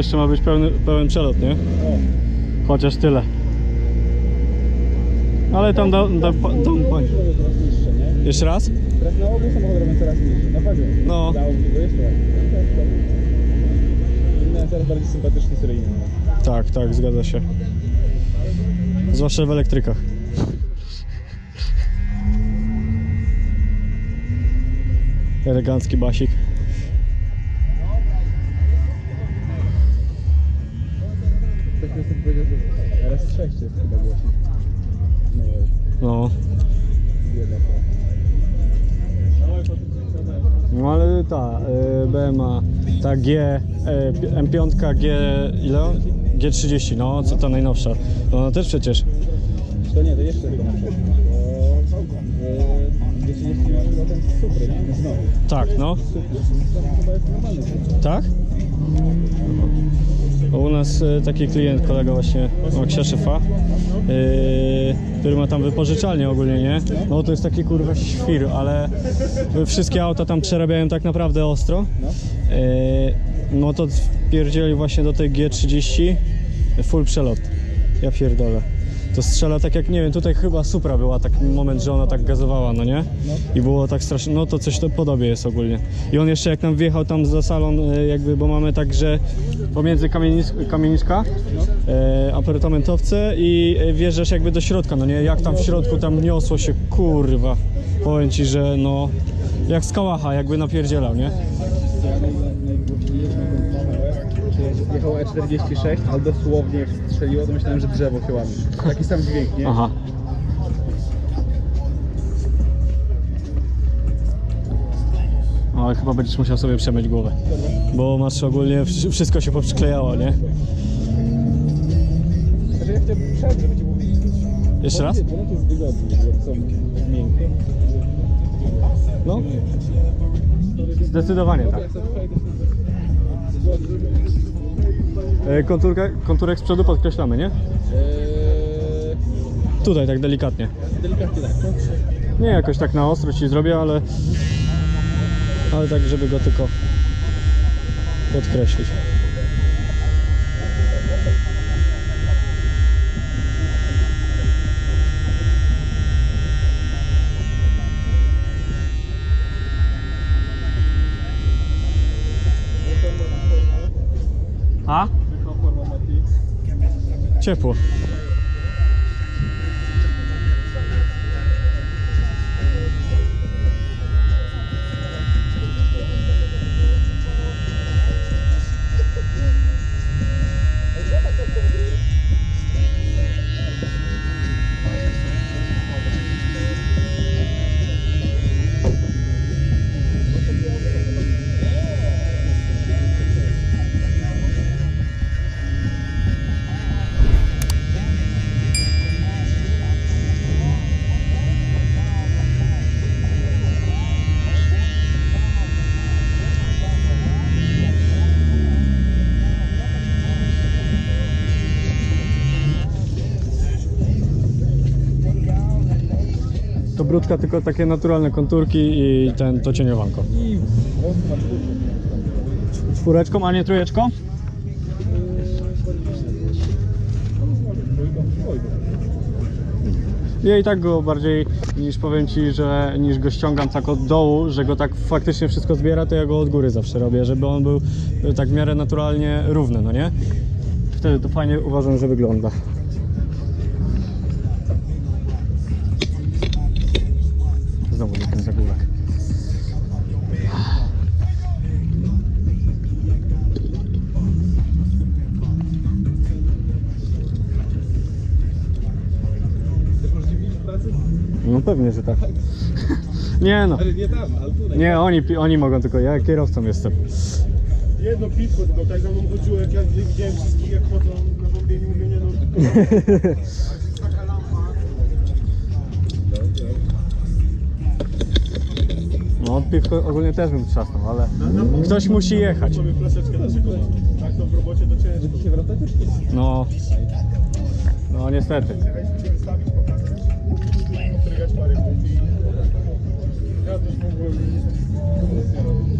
jeszcze ma być pełny, pełen przelot, nie? Chociaż tyle. Ale tam da, tam, pa- Teraz niższe, nie? Jeszcze raz? Teraz na ogół samochody robią coraz niższe. Na pewno. No. Mi go jeszcze raz. Inne coraz bardziej sympatyczny seryjny. Tak, tak, zgadza się. Zwłaszcza w elektrykach. Elegancki basik. No ale ta y, BMA, ta G, y, pi- M5 G, ile? on? G30, no, co ta najnowsza. No ona też przecież. To nie, to jeszcze chyba na przykład. E, 230 ma chyba ten super, nie? Znowu. Tak, no. Super. To chyba jest normalny. Tak? Bo U nas y, taki klient, kolega właśnie Maksia Szefa, y, który ma tam wypożyczalnię ogólnie, nie? No to jest taki kurwa świr, ale wszystkie auta tam przerabiają tak naprawdę ostro. No. Y, no to wpierdzieli właśnie do tej G30 full przelot. Ja pierdolę. To strzela tak jak, nie wiem, tutaj chyba Supra była taki moment, że ona tak gazowała, no nie? No. I było tak strasznie, no to coś to podobie jest ogólnie. I on jeszcze jak nam wjechał tam za salon, y, jakby, bo mamy tak, że pomiędzy kamienis kamieniczka, e, apartamentowce i e, wjeżdżasz jakby do środka, no nie? Jak tam w środku tam niosło się, kurwa. Powiem Ci, że no, jak z kałacha jakby napierdzielał, nie? Jechał E46, ale dosłownie jak strzeliło, to myślałem, że drzewo się łamie. Taki sam dźwięk, nie? Aha. No, Ale chyba będziesz musiał sobie przemyć głowę. Bo masz ogólnie wsz- wszystko się poprzyklejało, nie? Znaczy ja chciałbym przed, żeby ci mówić. Jeszcze raz? Bo to jest wygodnie, jak są miękkie. No. Zdecydowanie tak. Konturka, konturek z przodu podkreślamy, nie? Eee, Tutaj tak delikatnie. delikatnie tak. Nie jakoś tak na ostro ci zrobię, ale ale tak, żeby go tylko podkreślić. Ciepło. Brudka tylko takie naturalne konturki i ten to cieniowanko. Czwóreczką, a nie trójeczką? Ja i tak go bardziej niż powiem ci, że niż go ściągam tak od dołu, że go tak faktycznie wszystko zbiera, to ja go od góry zawsze robię, żeby on był tak w miarę naturalnie równy, no nie? Wtedy to fajnie uważam, że wygląda. Nie no. Ale nie tam, ale tutaj. Nie, oni, pi- oni mogą tylko, ja kierowcą jestem. Jedno piwko, tylko tak za mną chodziło, jak ja widziałem wszystkich, jak chodzą na bombieniu, mówię, nie no. Taka lampa. No, piwko ogólnie też bym trzasnął, ale ktoś musi jechać. Mamy flaszeczkę. Tak to w robocie to ciężko. No, no niestety. Ja też w